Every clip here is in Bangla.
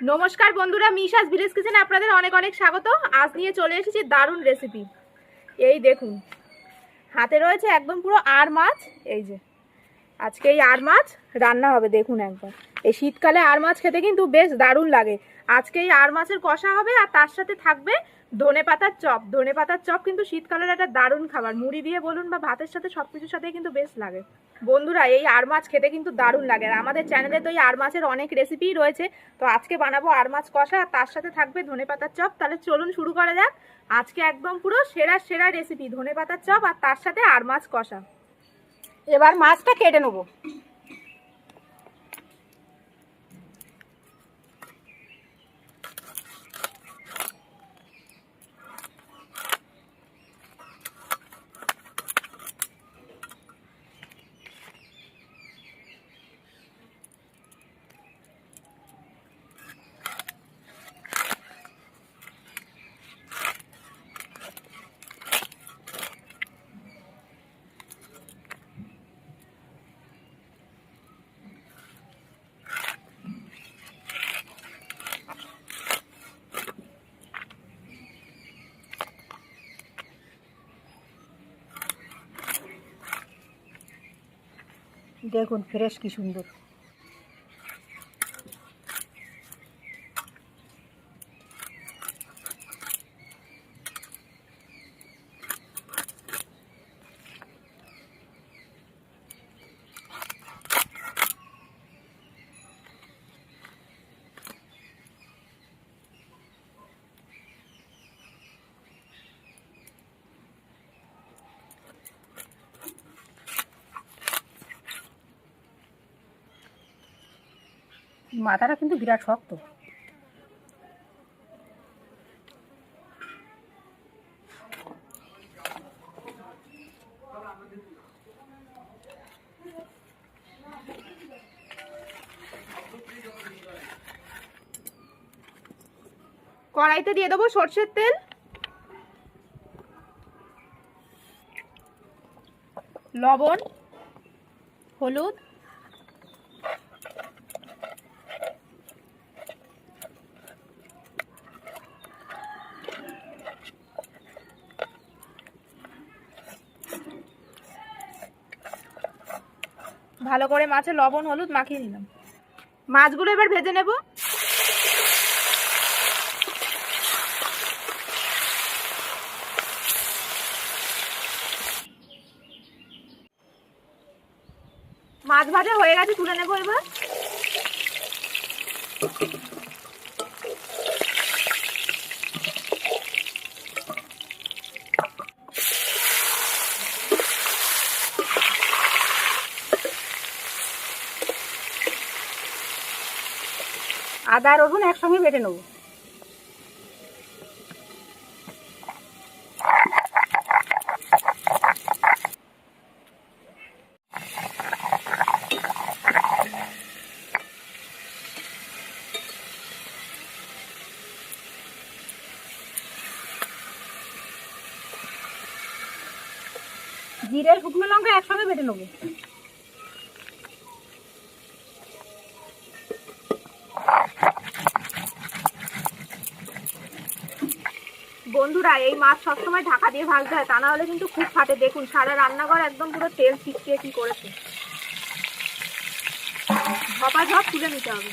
নমস্কার বন্ধুরা, মিশাস ভিলেজ কিচেনে আপনাদের অনেক অনেক স্বাগত। আজ নিয়ে চলে এসেছি দারুণ রেসিপি এই দেখুন, হাতে রয়েছে একদম পুরো আর মাছ, এই যে, আজকে এই আর মাছ রান্না হবে, দেখুন একবার। এই শীতকালে আর মাছ খেতে কিন্তু বেশ দারুণ লাগে। আজকে এই আর মাছের কষা হবে আর তার সাথে থাকবে ধনে পাতার চপ, ধনে পাতার চপ কিন্তু শীতকালের একটা দারুণ খাবার। মুড়ি দিয়ে বলুন বা ভাতের সাথে সব কিছুর সাথেই কিন্তু বেশ লাগে। বন্ধুরা, এই আর মাছ খেতে কিন্তু দারুণ লাগে। আর আমাদের চ্যানেলে তো এই আর মাছের অনেক রেসিপিই রয়েছে। তো আজকে বানাবো আর মাছ কষা, আর তার সাথে থাকবে ধনে পাতার চপ। তাহলে চলুন শুরু করা যাক। আজকে একদম পুরো সেরা সেরা রেসিপি ধনে পাতার চপ আর তার সাথে আর মাছ কষা। এবার মাছটা কেটে নেব। দেখুন ফ্রেশ কি সুন্দর। মাথাটা কিন্তু বিরাট শক্ত। কড়াইতে দিয়ে দেবো সর্ষের তেল। লবণ হলুদ ভালো করে মাছে লবণ, হলুদ মাখিয়ে নিলাম। মাছগুলো এবার ভেজে নেব। মাছ ভাজা হয়ে গেছে, তুলে নেব এবার। আদা রসুন একসঙ্গে বেটে নেব। জিরের শুকনো লঙ্কা একসঙ্গে বেটে নেব। বন্ধুরা এই মাছ সবসময় ঢাকা দিয়ে ভাজতে হয়, তা না হলে কিন্তু খুব ফাটে। দেখুন, সারা রান্নাঘর একদম পুরো তেল ছিটকে কি করেছে। ঝপা ঝপ তুলে নিতে হবে।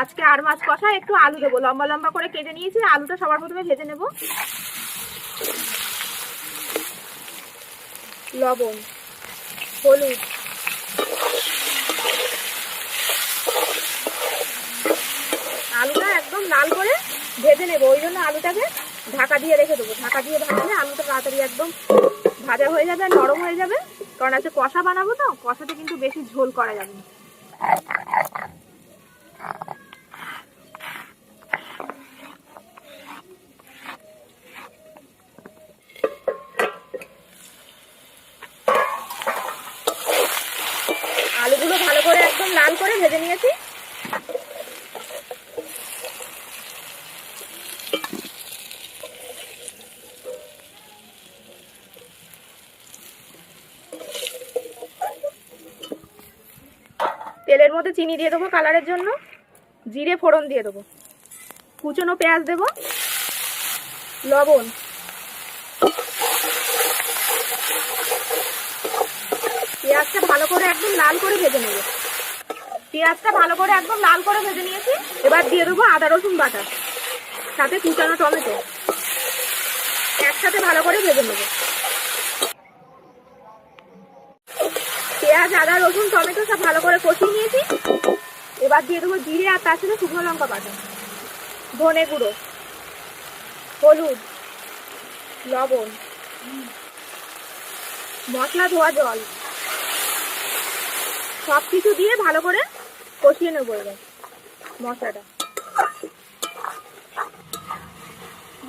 আজকে আর মাছ কষা, একটু আলু দেবো। লম্বা লম্বা করে কেটে নিয়েছি, আলুটা সবার প্রথমে ভেজে নেব। লবণ। হলুদ। আলুটা একদম লাল করে ভেজে নেব, ওই জন্য আলুটাকে ঢাকা দিয়ে রেখে দেবো। ঢাকা দিয়ে ভাজলে আলুটা তাড়াতাড়ি একদম ভাজা হয়ে যাবে, নরম হয়ে যাবে। কারণ আজকে কষা বানাবো তো, কষাতে কিন্তু বেশি ঝোল করা যাবে না আলুগুলো ভালো করে একদম লাল করে ভেজে নিয়েছি মধ্যে চিনি দিয়ে দেবো কালারের জন্য। জিরে ফোড়ন দিয়ে দেবো। কুচনো পেঁয়াজ দেবো। লবণ। পেঁয়াজটা ভালো করে একদম লাল করে ভেজে নেব। পেঁয়াজটা ভালো করে একদম লাল করে ভেজে নিয়েছি। এবার দিয়ে দেবো আদা, রসুন বাটা। সাথে কুচানো টমেটো। একসাথে ভালো করে ভেজে নেব পেঁয়াজ আদা রসুন, টমেটো সব ভালো করে কষিয়ে নিয়েছি। এবার দিয়ে দেবো জিরে আর তার সাথে শুকনো লঙ্কা বাটা। ধনে গুঁড়ো, হলুদ, লবণ, মশলা ধোয়া জল। সব কিছু দিয়ে ভালো করে কষিয়ে নেব এবার মশলাটা।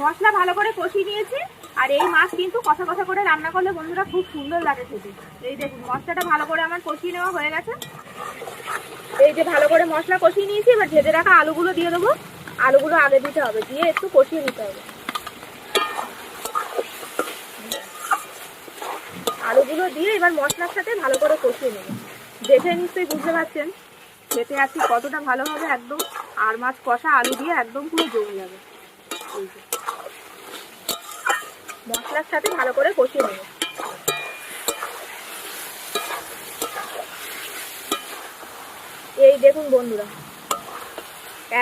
মশলা ভালো করে কষিয়ে নিয়েছি। আর এই মাছ কিন্তু কষা কষা করে রান্না করলে বন্ধুরা খুব সুন্দর লাগে খেতে। এই দেখুন, মশলাটা ভালো করে আমার কষিয়ে নেওয়া হয়ে গেছে। এই যে ভালো করে মশলা কষিয়ে নিয়েছি, এবার ভেজে রাখা আলুগুলো দিয়ে দেবো। আলুগুলো আগে দিতে হবে, দিয়ে একটু কষিয়ে নিতে হবে। আলুগুলো দিয়ে এবার মশলার সাথে ভালো করে কষিয়ে নেব। দেখে নিশ্চয়ই বুঝতে পারছেন, খেতে আজকে কতটা ভালো হবে একদম। আর মাছ কষা আলু দিয়ে একদম পুরো জমে যাবে। এই যে। মশলার সাথে ভালো করে কষিয়ে নেব। এই দেখুন বন্ধুরা,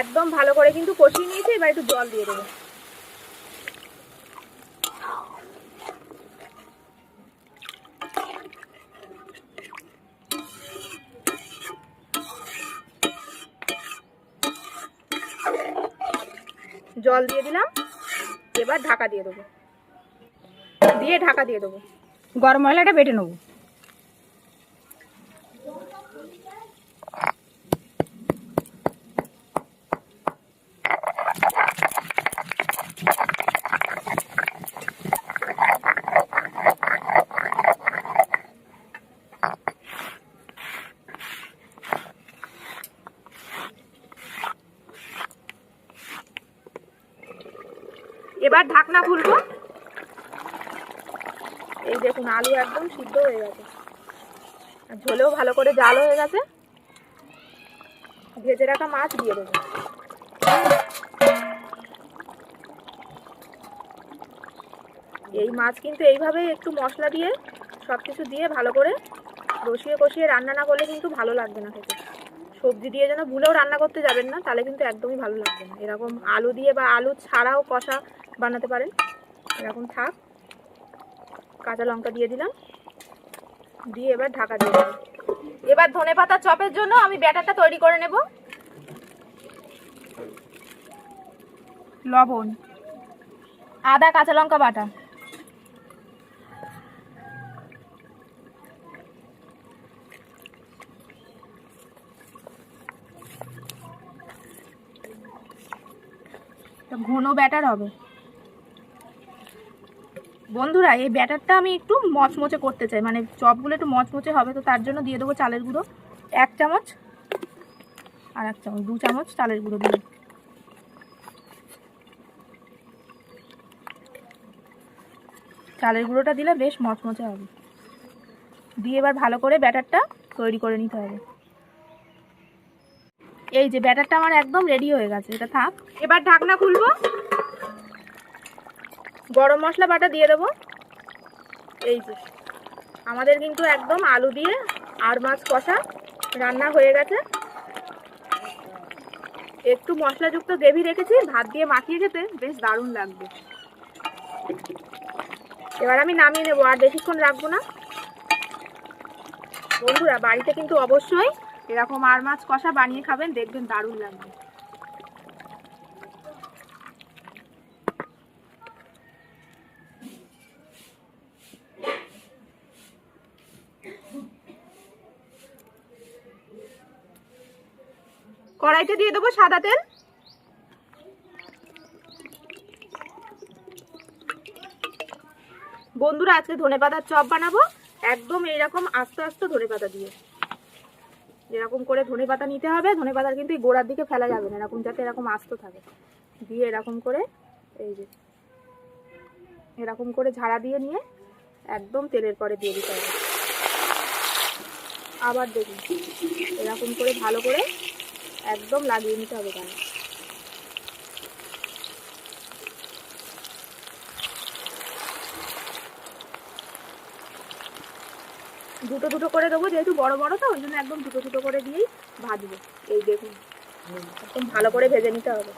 একদম ভালো করে কিন্তু কষিয়ে নিয়েছি, এবার একটু জল দিয়ে দেবো। জল দিয়ে দিলাম, এবার ঢাকা দিয়ে দেবো। দিয়ে ঢাকা দিয়ে দেবো। গরম মশলাটা বেটে নেব। এবার ঢাকনা খুলবো। এই দেখুন, আলু একদম সিদ্ধ হয়ে গেছে। আর ঝোলেও ভালো করে জাল হয়ে গেছে। ভেজে রাখা মাছ দিয়ে দেবো। এই মাছ কিন্তু এইভাবে একটু মশলা দিয়ে সব কিছু দিয়ে ভালো করে কষিয়ে কষিয়ে রান্না না করলে কিন্তু ভালো লাগবে না খেতে। সবজি দিয়ে যেন ভুলেও রান্না করতে যাবেন না, তাহলে কিন্তু একদমই ভালো লাগবে না। এরকম আলু দিয়ে বা আলু ছাড়াও কষা বানাতে পারেন। এরকম থাক। কাঁচা লঙ্কা দিয়ে দিলাম। দিয়ে এবার ঢাকা দিয়ে দেবো এবার ধনে পাতা চপের জন্য আমি ব্যাটারটা তৈরি করে নেব। লবণ, আদা, কাঁচা লঙ্কা বাটা। ঘন ব্যাটার হবে। বন্ধুরা, এই ব্যাটারটা আমি একটু মচমচে করতে চাই। মানে চপগুলো একটু মচমচে হবে, তো তার জন্য দিয়ে দেবো চালের গুঁড়ো। এক চামচ আর এক চামচ, দু চামচ চালের গুঁড়ো দিয়ে চালের গুঁড়োটা দিলে বেশ মচমচে হবে। দিয়ে এবার ভালো করে ব্যাটারটা তৈরি করে নিতে হবে। এই যে ব্যাটারটা আমার একদম রেডি হয়ে গেছে, এটা থাক। এবার ঢাকনা খুলবো। গরম মশলা বাটা দিয়ে দেবো। এই যে, আমাদের কিন্তু একদম আলু দিয়ে আর মাছ কষা রান্না হয়ে গেছে। একটু মশলাযুক্ত গ্রেভি রেখেছি, ভাত দিয়ে মাখিয়ে খেতে বেশ দারুণ লাগবে। এবার আমি নামিয়ে নেব, আর বেশিক্ষণ রাখব না। বন্ধুরা, বাড়িতে কিন্তু অবশ্যই এরকম আর মাছ কষা বানিয়ে খাবেন, দেখবেন দারুণ লাগবে। কড়াইতে দিয়ে দেবো সাদা তেল। বন্ধুরা, আজকে ধনেপাতার চপ বানাবো। একদম এইরকম আস্তে আস্তে ধনেপাতা দিয়ে। এরকম করে ধনেপাতা নিতে হবে, ধনেপাতার কিন্তু এই গোড়ার দিকে ফেলা যাবে না, এরকম যাতে এরকম আস্ত থাকে। দিয়ে এরকম করে এই যে, এরকম করে ঝাড়া দিয়ে নিয়ে একদম তেলের পরে দিয়ে দিতে হবে। আবার দেখুন, এরকম করে ভালো করে একদম লাগিয়ে নিতে হবে গায়ে দুটো দুটো করে দেবো, যেহেতু বড় বড় তো, ওই জন্য একদম দুটো দুটো করে দিয়েই ভাজবো। এই দেখুন, একদম ভালো করে ভেজে নিতে হবে।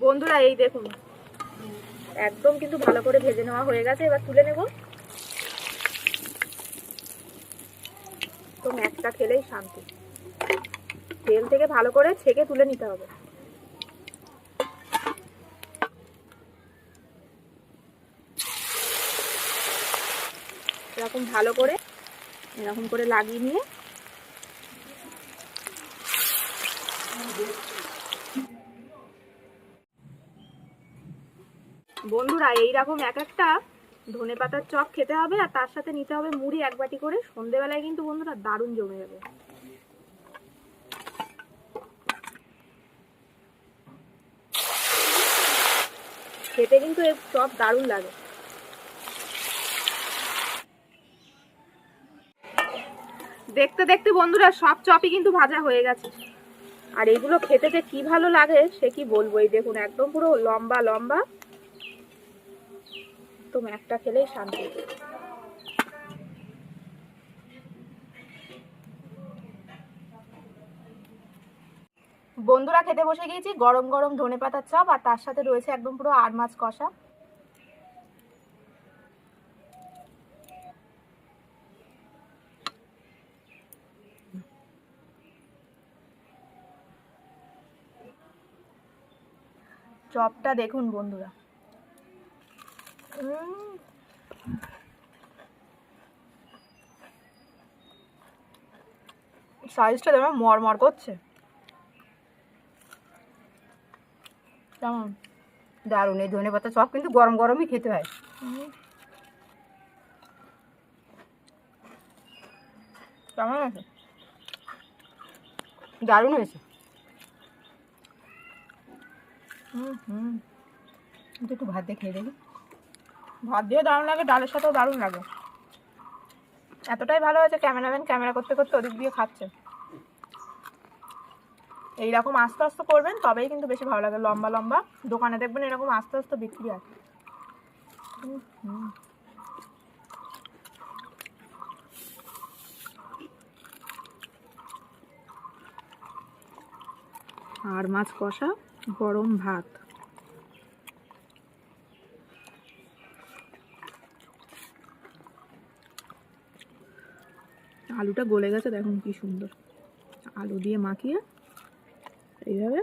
বন্ধুরা, এই দেখুন, একদম কিন্তু ভালো করে ভেজে নেওয়া হয়ে গেছে, এবার তুলে নেব। তো একটা খেলেই শান্তি। তেল থেকে ভালো করে ছেঁকে তুলে নিতে হবে। এরকম ভালো করে, এরকম করে লাগিয়ে নিয়ে বন্ধুরা, এইরকম এক একটা ধনে পাতার চপ খেতে হবে আর তার সাথে নিতে হবে মুড়ি এক বাটি করে। সন্ধেবেলায় কিন্তু বন্ধুরা দারুণ জমে যাবে। খেতে কিন্তু এই চপ দারুণ লাগে। দেখতে দেখতে বন্ধুরা, সব চপই কিন্তু ভাজা হয়ে গেছে। আর এগুলো খেতে যে কি ভালো লাগে, সে কি বলব? এই দেখুন, একদম পুরো লম্বা লম্বা। একদম একটা খেলেই শান্তি। বন্ধুরা খেতে বসে গিয়েছি, গরম গরম ধনে পাতার চপ আর তার সাথে রয়েছে একদম পুরো আর মাছ কষা। চপটা দেখুন বন্ধুরা। সাইজটা যেমন মরমর করছে। কেমন? দারুণ এই ধনে পাতা চপ কিন্তু গরম গরমই খেতে হয়। কেমন আছে দারুণ হয়েছে। হুম হুম। একটু ভাত দিয়ে খেয়ে দেখি। ভাত দিয়ে দারুণ লাগে ডালের সাথেও দারুণ লাগে। এতটাই ভালো হয়েছে ক্যামেরাম্যান ক্যামেরা করতে করতে ওদিক দিয়ে খাচ্ছে। এইরকম আস্তে আস্তে করবেন, তবেই কিন্তু বেশি ভালো লাগে। লম্বা লম্বা দোকানে দেখবেন এরকম আস্তে আস্তে বিক্রি হুম। আর মাছ কষা, গরম ভাত। আলুটা গলে গেছে, দেখুন কি সুন্দর। আলু দিয়ে মাখিয়ে এইভাবে।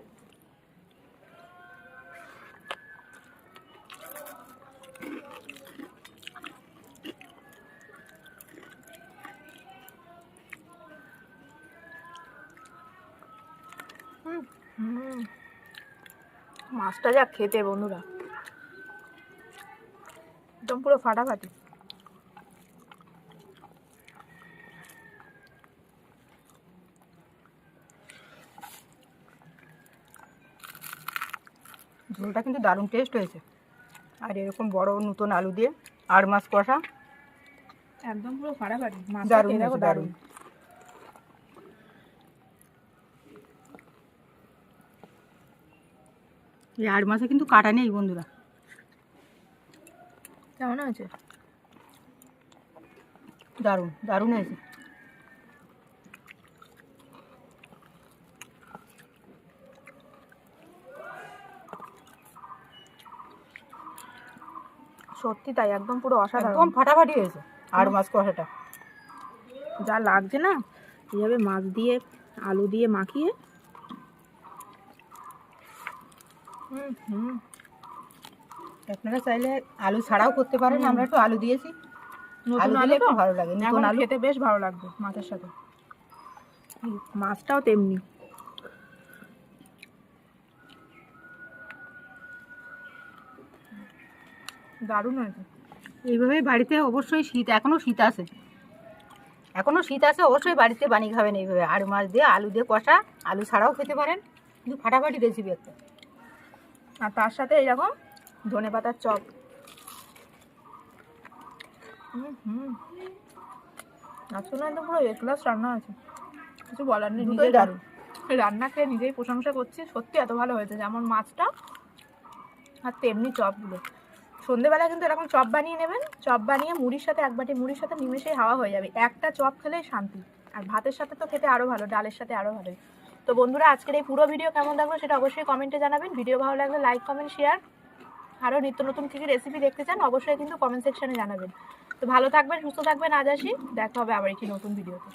মাছটা যা খেতে বন্ধুরা একদম পুরো ফাটাফাটি ঝোলটা কিন্তু দারুণ টেস্ট হয়েছে। আর এরকম বড় নতুন আলু দিয়ে আর মাছ কষা। একদম পুরো মাছটা দারুণ দারুণ। এই আর মাছে কিন্তু কাটা নেই বন্ধুরা। কেমন হয়েছে? দারুণ দারুণ হয়েছে। সত্যি তাই একদম পুরো একদম অসাধারণ ফাটাফাটি হয়েছে। আর মাছ কষাটা। যা লাগছে না এইভাবে মাছ দিয়ে আলু দিয়ে মাখিয়ে। হুম আপনারা চাইলে আলু ছাড়াও করতে পারেন আমরা একটু আলু দিয়েছি। আলু দিলে একটু ভালো লাগে এখন আলু খেতে বেশ ভালো লাগবে মাছের সাথে। মাছটাও তেমনি। দারুণ হয়েছে। এইভাবে বাড়িতে অবশ্যই শীত এখনও শীত আছে। এখনও শীত আছে অবশ্যই বাড়িতে বানিয়ে খাবেন এইভাবে। আর মাছ দিয়ে আলু দিয়ে কষা আলু ছাড়াও খেতে পারেন। কিন্তু ফাটাফাটি রেসিপি একটা। আর তার সাথে এইরকম ধনে পাতার চপ। হুম হুম। আজকে না একদম পুরো এ ক্লাস রান্না আছে। কিছু বলার নেই নিজেই দারুণ। রান্না খেয়ে নিজেই প্রশংসা করছি সত্যি এত ভালো হয়েছে। যেমন মাছটা আর তেমনি চপগুলো। সন্ধেবেলা কিন্তু এরকম চপ বানিয়ে নেবেন। চপ বানিয়ে মুড়ির সাথে, এক বাটি মুড়ির সাথে নিমেষেই হাওয়া হয়ে যাবে। একটা চপ খেলেই শান্তি। আর ভাতের সাথে তো খেতে আরও ভালো, ডালের সাথে আরও ভালো। তো বন্ধুরা, আজকের এই পুরো ভিডিও কেমন লাগল সেটা অবশ্যই কমেন্টে জানাবেন। ভিডিও ভালো লাগলে লাইক, কমেন্ট, শেয়ার। আরও নিত্য নতুন কী কী রেসিপি দেখতে চান অবশ্যই কিন্তু কমেন্ট সেকশনে জানাবেন। তো ভালো থাকবেন, সুস্থ থাকবেন। আজ আসি। দেখা হবে আবার একটি নতুন ভিডিওতে।